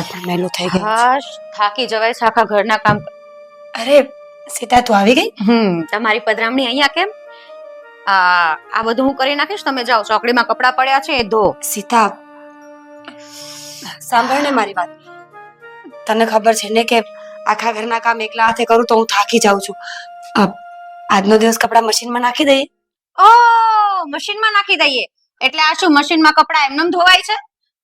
પહેલું થઈ ગયું છે. હાશ થાકી જવાય છે આખા ઘરના કામ. અરે સીતા તું આવી ગઈ? હમ તમારી પધરામણી અહીંયા કેમ? આ આ બધું હું કરી નાખીશ તમે જાઓ ચોકડીમાં કપડાં પડ્યા છે એ ધો. સીતા સાંભળ ને મારી વાત. તને ખબર છે ને કે આખા ઘરના કામ એકલા હાથે કરું તો હું થાકી જાઉં છું. અ, આજનો દિવસ કપડાં મશીનમાં નાખી દઈએ? ઓ મશીનમાં નાખી દઈએ. એટલે આ શું મશીનમાં કપડાં એમનેમ ધોવાય છે?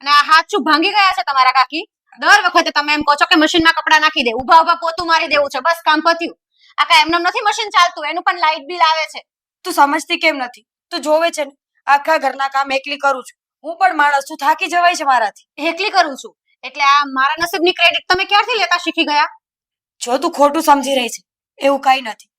અને આ હાથ શું ભાંગી ગયા છે તમારા કાકી? દર વખતે તમે એમ કહો છો કે મશીનમાં કપડાં નાખી દે ઊભા ઊભા પોતું મારી દેવું છે બસ કામ પત્યું. આ કાંઈ એમનેમ નથી મશીન ચાલતું એનું પણ લાઇટ બિલ આવે છે. તું સમજતી કેમ નથી? તું જોવે છે ને આખા ઘરના કામ એકલી કરું છું. હું પણ માણસ છું થાકી જવાય છે મારાથી. એકલી કરું છું? એટલે આ મારા નસીબની ક્રેડિટ તમે ક્યારથી લેતા શીખી ગયા? જો તું ખોટું સમજી રહી છે એવું કઈ નથી.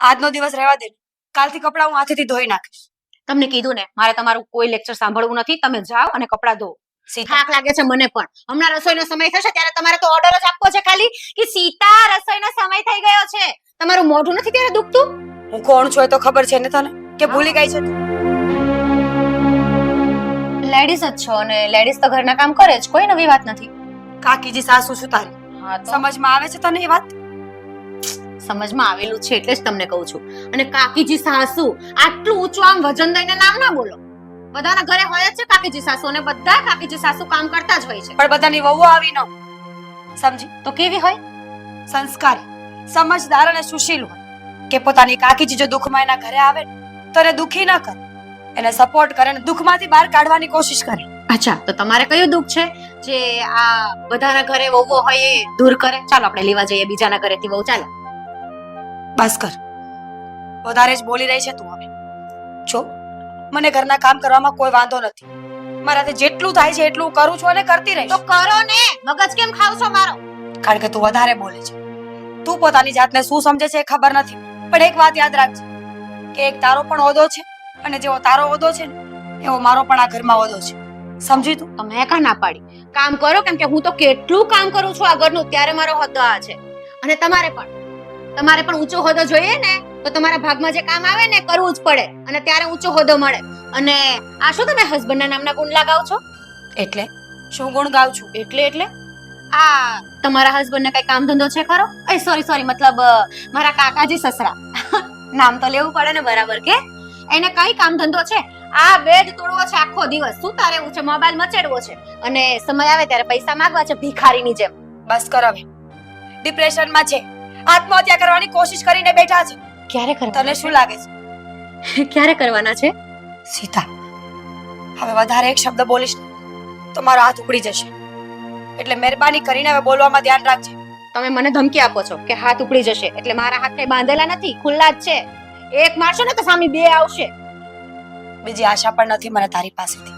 આજનો દિવસ રહેવા દે કાલથી કપડાં હું હાથેથી ધોઈ નાખીશ. તમને કીધું ને મારે તમારું કોઈ લેક્ચર સાંભળવું નથી તમે જાઓ અને કપડાં ધો. સીતા થાક લાગે છે મને પણ. હમણાં રસોઈનો સમય થશે ત્યારે તમારે તો ઓર્ડર જ આપવો છે ખાલી કે સીતા રસોઈનો સમય થઈ ગયો છે. તમારું મોઢું નથી ત્યારે દુખતું? હું કોણ છું એ તો ખબર છે ને તને? કે ભૂલી ગઈ છે તું? લેડીઝ જ છો અને લેડીઝ તો ઘરના કામ કરે જ કોઈ નવી વાત નથી. કાકીજી સાસુ છું તારી. સમજમાં આવે છે તને એ વાત? સમજમાં આવેલું છે એટલે જ તમને કહું છું. અને કાકીજી સાસુ આટલું ઊંચું આમ વજન દઈને નામ ના બોલો. બધાના ઘરે હોય જ છે કાકીજી સાસુ અને બધા કાકીજી સાસુ કામ કરતા જ હોય છે. પણ બધાની વહુ આવી ન સમજી? તો કેવી હોય? સંસ્કારી સમજદાર અને સુશીલ હોય. કે પોતાની કાકીજી જો દુઃખમાં એના ઘરે આવે તો એને દુઃખી ન કરે. એને સપોર્ટ કરે અને દુઃખમાંથી બહાર કાઢવાની કોશિશ કરે. અચ્છા તો તમારે કયું દુઃખ છે? જે આ બધાના ઘરે વહુ હોય એ દૂર કરે? ચાલો આપણે લેવા જઈએ બીજાના ઘરેથી વહુ ચાલો. બસ કર. વધારે જ બોલી રહી છે તું હવે. જો મને ઘરના કામ કરવામાં કોઈ વાંધો નથી. મારાથી જેટલું થાય છે એટલું કરું છું અને કરતી રહીશ. તો કરો ને. મગજ કેમ ખાવ છો મારો? કારણ કે તું વધારે બોલે છે. તું પોતાની જાતને શું સમજે છે એ ખબર નથી. પણ એક વાત યાદ રાખજે કે એક તારો પણ હોદો છે અને જેવો તારો હોદો છે ને એવો મારો પણ આ ઘરમાં હોદો છે. સમજી તું? તમે કા ના પાડી? કામ કરો કેમ કે હું તો કેટલું કામ કરું છું આ ઘરનું ત્યારે મારો હોદ્દો આ છે. અને તમારે પણ તમારે પણ ઊંચો હોદ્દો જોઈએ ને. તો તમારા ભાગમાં જે કામ આવે ને કરવું જ પડે. અને ત્યારે ઊંચો હોદ્દો મળે. અને આ શું તમે હસબન્ડના નામના ગુણ લગાવ છો? એટલે? શું ગુણ ગાઉં છું? એટલે એટલે? આ તમારા હસબન્ડને કઈ કામ ધંધો છે ખરો? એ સોરી સોરી મતલબ મારા કાકાજી સસરા. નામ તો લેવું પડે ને બરાબર કે? એને કઈ કામ ધંધો છે? આ બેડ તોડવો છે આખો દિવસ. સુતા રહેવું છે મોબાઈલ મચેડવો છે? અને સમય આવે ત્યારે પૈસા માંગવા છે ભિખારીની જેમ. બસ કર હવે ડિપ્રેશનમાં છે. આત્મહત્યા કરવાની કોશિશ કરીને બેઠા છે. ક્યારે તને કરવાના શું લાગે છે? ક્યારે કરવાના છે? સીતા હવે વધારે એક શબ્દ બોલીશ તો મારો હાથ ઉપડી જશે. એટલે મહેરબાની કરીને હવે બોલવામાં ધ્યાન રાખજે. તમે મને ધમકી આપો છો કે હાથ ઉપડી જશે એટલે મારા હાથ કઈ બાંધેલા નથી ખુલ્લા જ છે. એક મારશો ને તો સામે બે આવશે. બીજી આશા પણ નથી મને તારી પાસેથી.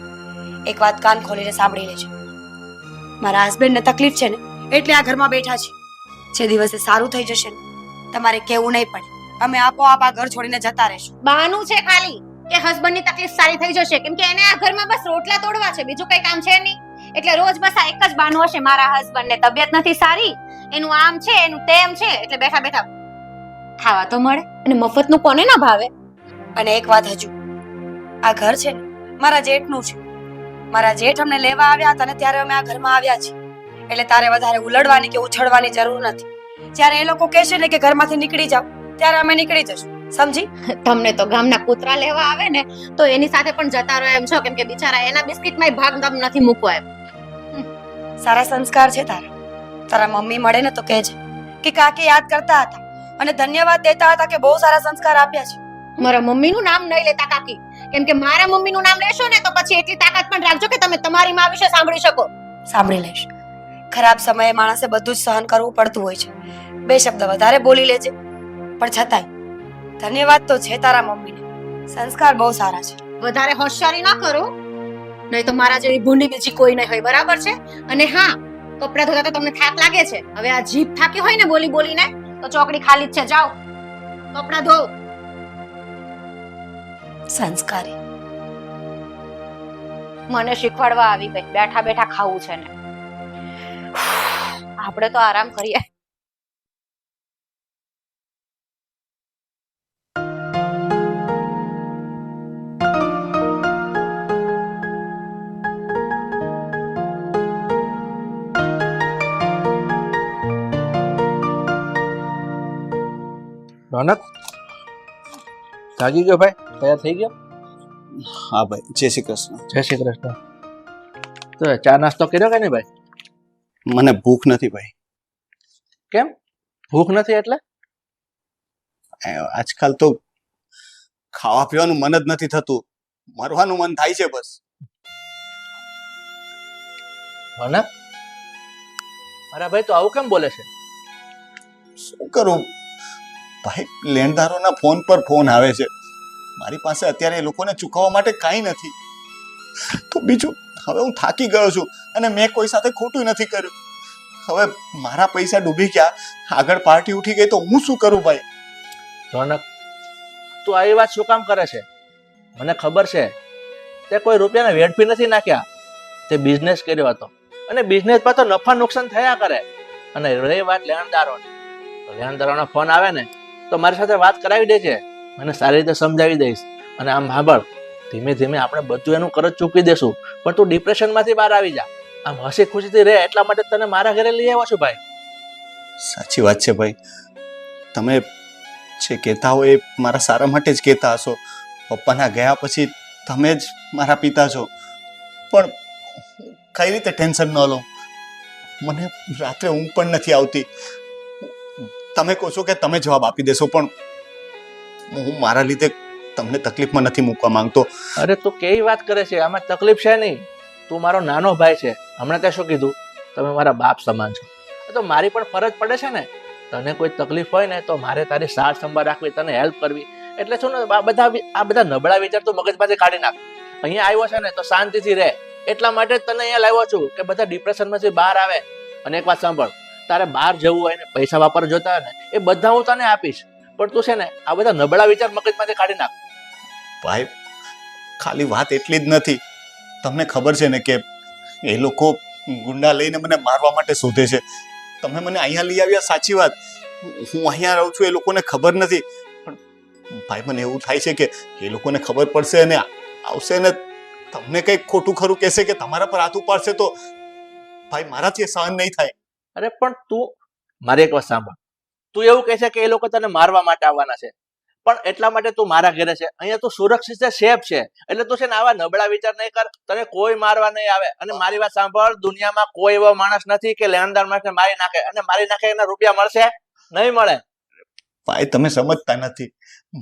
એક વાત કાન ખોલીને સાંભળી લેજે. મારા હસબન્ડને તકલીફ છે ને એટલે આ ઘરમાં બેઠા છે. જે દિવસે સારું થઈ જશે ને તમારે કેવું નહીં પડે. અમે આપોઆપ આ ઘર છોડીને જતા રહેશું. બાનું છે ખાલી કે હસબન્ડની તકલીફ સારી થઈ જશે? કેમ કે એને આ ઘરમાં બસ રોટલા તોડવા છે બીજું કઈ કામ છે નહીં. એટલે રોજ બસ આ એક જ બાનું હશે મારા હસબન્ડને તબિયત નથી સારી એનું આમ છે એનું તેમ છે એટલે બેઠા બેઠા ખાવા તો મળે અને મફતનું કોને ના ભાવે? અને એક વાત હજુ. આ ઘર છે ને મારા જેઠનું છે. મારા જેઠ અમને લેવા આવ્યા હતા ને ત્યારે અમે આ ઘરમાં આવ્યા છીએ. એટલે તારે વધારે ઉલડવાની કે ઉછળવાની જરૂર નથી. જ્યારે એ લોકો કહેશે ને કે ઘરમાંથી નીકળી જાવ ત્યારે અમે નીકળી જશું. સમજી? તમને તો ગામના કૂતરા લેવા આવે ને તો એની સાથે પણ જતા રહો એમ છો કેમ કે બિચારા એના બિસ્કિટમાં ભાગ દમ નથી મૂકવા એમ. સારા સંસ્કાર છે તારા. તારા મમ્મી મળે ને તો કહેજે કે કાકી યાદ કરતા હતા અને ધન્યવાદ દેતા હતા કે બહુ સારા સંસ્કાર આપ્યા છે. મારા મમ્મીનું નામ નહીં લેતા કાકી. કેમ કે મારા મમ્મીનું નામ લેશો ને તો પછી એટલી તાકાત પણ રાખજો કે તમે તમારી માં વિશે સાંભળી શકો. સાંભળી લઈશ. ખરાબ સમયે માણસે બધું જ સહન કરવું પડતું હોય છે. બે શબ્દ વધારે બોલી લેજે. પણ છતાંય ધન્યવાદ તો છે તારા મમ્મીને. સંસ્કાર બહુ સારા છે. વધારે હોશિયારી ના કરો. નહીં તો મારા જેવી ભૂંડી બીજી કોઈ નહીં હોય બરાબર છે? અને હા કપડાં ધોતા તો તમને થાક લાગે છે. હવે આ જીભ થાકી હોય ને બોલી બોલીને તો ચોકડી ખાલી જ છે જાઓ. કપડાં ધો. સંસ્કારી. મને શીખવાડવા આવી ગઈ. બેઠા બેઠા ખાવું છે ને. આપણે તો આરામ કરીએ. રોનક જાગી ગયો ભાઈ? તૈયાર થઈ ગયો? હા ભાઈ જય શ્રી કૃષ્ણ. જય શ્રી કૃષ્ણ. તો ચા નાસ્તો કર્યો કે નહીં ભાઈ? મને ભૂખ નથી ભાઈ. કેમ? ભૂખ નથી એટલે? આજકાલ તો ખાવા પીવાનું મન જ નથી થતું. મરવાનું મન થાય છે બસ. રોનક મારા ભાઈ તો આવું કેમ બોલે છે? શું કરું? ભાઈ, લેણદારોના ફોન પર ફોન આવે છે. મારી પાસે અત્યારે એ લોકોને ચૂકવવા માટે કાંઈ નથી. તો બીજું, હવે હું થાકી ગયો છું અને મેં કોઈ સાથે ખોટું નથી કર્યું. હવે મારા પૈસા ડૂબી ગયા, આગળ પાર્ટી ઉઠી ગઈ તો હું શું કરું ભાઈ? રોનક, તું આવી વાત શું કામ કરે છે? મને ખબર છે, તે કોઈ રૂપિયાના વેડફી નથી નાખ્યા. તે બિઝનેસ કર્યો હતો. અને બિઝનેસમાં તો નફા નુકસાન થયા કરે. અને રહી વાત લેણદારોની. લેણદારોનો ફોન આવે ને તો મારી સાથે વાત કરાવી દે છે. મને સારી રીતે સમજાવી દઈશ. અને આમ સાંભળ ધીમે ધીમે આપણે બધું એનું કરજ ચૂકી દેશું. પણ તું ડિપ્રેશનમાંથી બહાર આવી જા. આમ હસી ખુશીથી રહે એટલા માટે તને મારા ઘરે લઈ આવ્યો છું ભાઈ. સાચી વાત છે ભાઈ. તમે જે કહેતા હો એ મારા સારા માટે જ કહેતા હશો. પપ્પાના ગયા પછી તમે જ મારા પિતા છો. પણ કઈ રીતે ટેન્શન ન લો મને રાત્રે ઊંઘ પણ નથી આવતી. તમે કહો છો કે તમે જવાબ આપી દેશો, પણ હું મારા લીધે તમને તકલીફમાં નથી મૂકવા માંગતો. અરે તું કેવી વાત કરે છે? આમાં તકલીફ છે નહીં. તું મારો નાનો ભાઈ છે. હમણાં તે શું કીધું? તમે મારા બાપ સમાન છો. તો મારી પણ ફરજ પડે છે ને. તને કોઈ તકલીફ હોય ને, તો મારે તારી સાર સંભાળ રાખવી, તને હેલ્પ કરવી. એટલે શું ને, આ બધા આ બધા નબળા વિચાર તું મગજમાંથી કાઢી નાખ. અહીંયા આવ્યો છે ને, તો શાંતિથી રહે. એટલા માટે જ તને અહીંયા લાવ્યો છું કે બધા ડિપ્રેશનમાંથી બહાર આવે. અને એક વાત સાંભળ. તારે બહાર જવું હોય ને, પૈસા વાપર જોતા હોય ને, એ બધા હું તને આપીશ. પણ તું છે ને, આ બધા નબળા વિચાર મગજમાંથી કાઢી નાખ. ભાઈ, ખાલી વાત એટલી જ નથી. તમને ખબર છે ને કે એ લોકો ગુંડા લઈને મને મારવા માટે શોધે છે. તમે મને અહીંયા લઈ આવ્યા, સાચી વાત. હું અહીંયા રહું છું, એ લોકોને ખબર નથી. પણ ભાઈ, મને એવું થાય છે કે એ લોકોને ખબર પડશે અને આવશે ને તમને કંઈક ખોટું ખરું કહેશે કે તમારા પર હાથ ઉપાડશે તો ભાઈ, મારાથી એ સહન નહીં થાય. અરે પણ તું મારી એક વાત સાંભળ. તું એવું કહે છે કે એ લોકો તને મારવા માટે આવવાના છે. પણ એટલા માટે તું મારા ઘરે છે. અહીંયા તું સુરક્ષિત છે સેફ છે. એટલે તું છે ને આવા નબળા વિચાર નહીં કર. તને કોઈ મારવા નહીં આવે. અને મારી વાત સાંભળ દુનિયામાં કોઈ એવો માણસ નથી કે લેણદાર માણસને મારી નાખે. અને મારી નાખે એના રૂપિયા મળશે? નહીં મળે. ભાઈ તમે સમજતા નથી.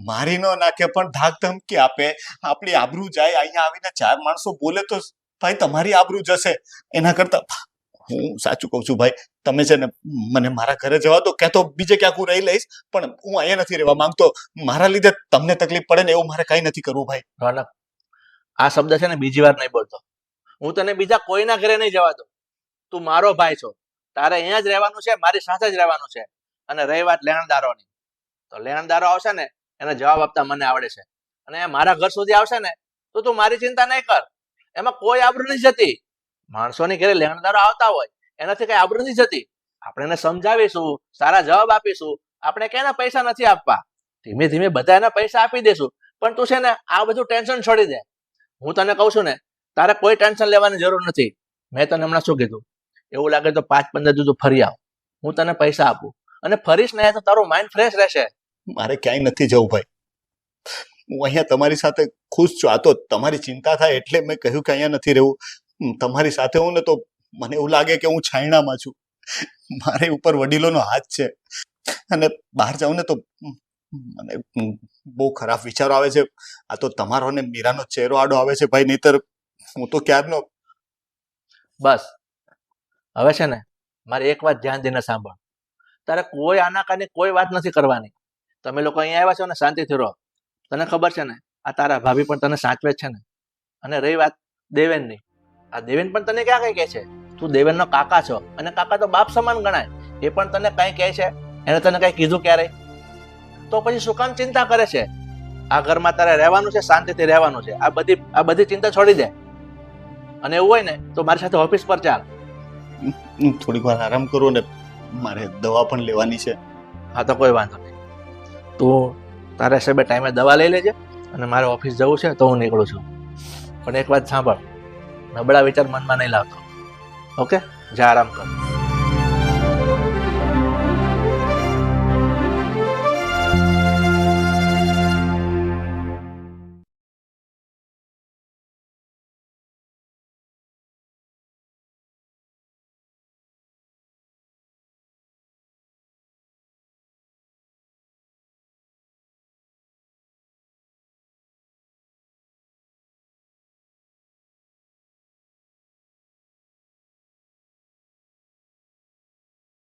મારી ન નાખે પણ ધાક ધમકી આપે. આપણી આબરૂ જાય અહીંયા આવીને ચાર માણસો બોલે તો ભાઈ તમારી આબરૂ જશે. એના કરતા હું સાચું કહું છું ભાઈ, તમે છે ને મને મારા ઘરે જવા દો, ક્યાં તો બીજે ક્યાંક હું રહી લઈશ, પણ હું અહીંયા નથી રહેવા માંગતો. મારા લીધે તમને તકલીફ પડે ને એવું મારે કઈ નથી કરવું ભાઈ. રોનક આ શબ્દ છે ને બીજી વાર નહીં બોલતો. હું તને બીજા કોઈના ઘરે નહીં જવા દઉં. તું મારો ભાઈ છો. તારે અહીંયા જ રહેવાનું છે, મારી સાથે જ રહેવાનું છે. અને રહી વાત લેણદારોની. તો લેણદારો આવશે ને, એને જવાબ આપતા મને આવડે છે. અને મારા ઘર સુધી આવશે ને, તો તું મારી ચિંતા નહીં કર. એમાં કોઈ આબરૂ નહીં જતી. માણસોની ઘરે લેણદારો આવતા હોય, એનાથી કઈ આબરૂ નથી જતી આપણે એને સમજાવીશું, સારા જવાબ આપીશું. આપણે કેના પૈસા નથી આપવા. ધીમે ધીમે બધા એના પૈસા આપી દેશું. પણ તું છે ને, આ બધું ટેન્શન છોડી દે. હું તને કહું છું ને, તારે કોઈ ટેન્શન લેવાની જરૂર નથી. મેં તને હમણાં શું કીધું? એવું લાગે તો પાંચ પંદર દિવસ ફરી આવ. હું તને પૈસા આપું. અને ફરીશ ને તો તારું માઇન્ડ ફ્રેશ રહેશે. મારે ક્યાંય નથી જવું ભાઈ. હું અહીંયા તમારી સાથે ખુશ છું. આ તો તમારી ચિંતા થાય એટલે મેં કહ્યું કે અહીંયા નથી રહેવું. તમારી સાથે હું ને તો મને એવું લાગે કે હું છાયણામાં છું. મારી ઉપર વડીલોનો હાથ છે. અને બહાર જાઉં ને તો મને બહુ ખરાબ વિચારો આવે છે. આ તો તમારો ને મીરાનો ચહેરો આડો આવે છે ભાઈ, નહીતર હું તો ક્યારનો? બસ. હવે છે ને, મારે એક વાત ધ્યાન દઈને સાંભળ. તારે કોઈ આનાકાની કોઈ વાત નથી કરવાની. તમે લોકો અહીંયા આવ્યા છો ને, શાંતિથી રહો. તને ખબર છે ને, આ તારા ભાભી પણ તને સાચવે છે ને. અને રહી વાત દેવેનની. આ દેવેન પણ તને ક્યાં કઈ કહે છે? તું દેવેનનો કાકા છો અને કાકા તો બાપ સમાન ગણાય. એ પણ તને કઈ કહે છે? એને તને કઈ કીધું ક્યારે તો પછી શું કામ ચિંતા કરે છે. આ ઘરમાં તારે રહેવાનું છે શાંતિથી રહેવાનું છે. આ બધી આ બધી ચિંતા છોડી દે. અને એવું હોય ને તો મારી સાથે ઓફિસ પર ચાલ. થોડીક વાર આરામ કરું ને મારે દવા પણ લેવાની છે. હા તો કોઈ વાંધો નહીં. તો તારા સાહેબ ટાઈમે દવા લઈ લેજે અને મારે ઓફિસ જવું છે તો હું નીકળું છું. પણ એક વાત સાંભળ. નબળા વિચાર મનમાં નહીં લાવતો ઓકે જા આરામ કર.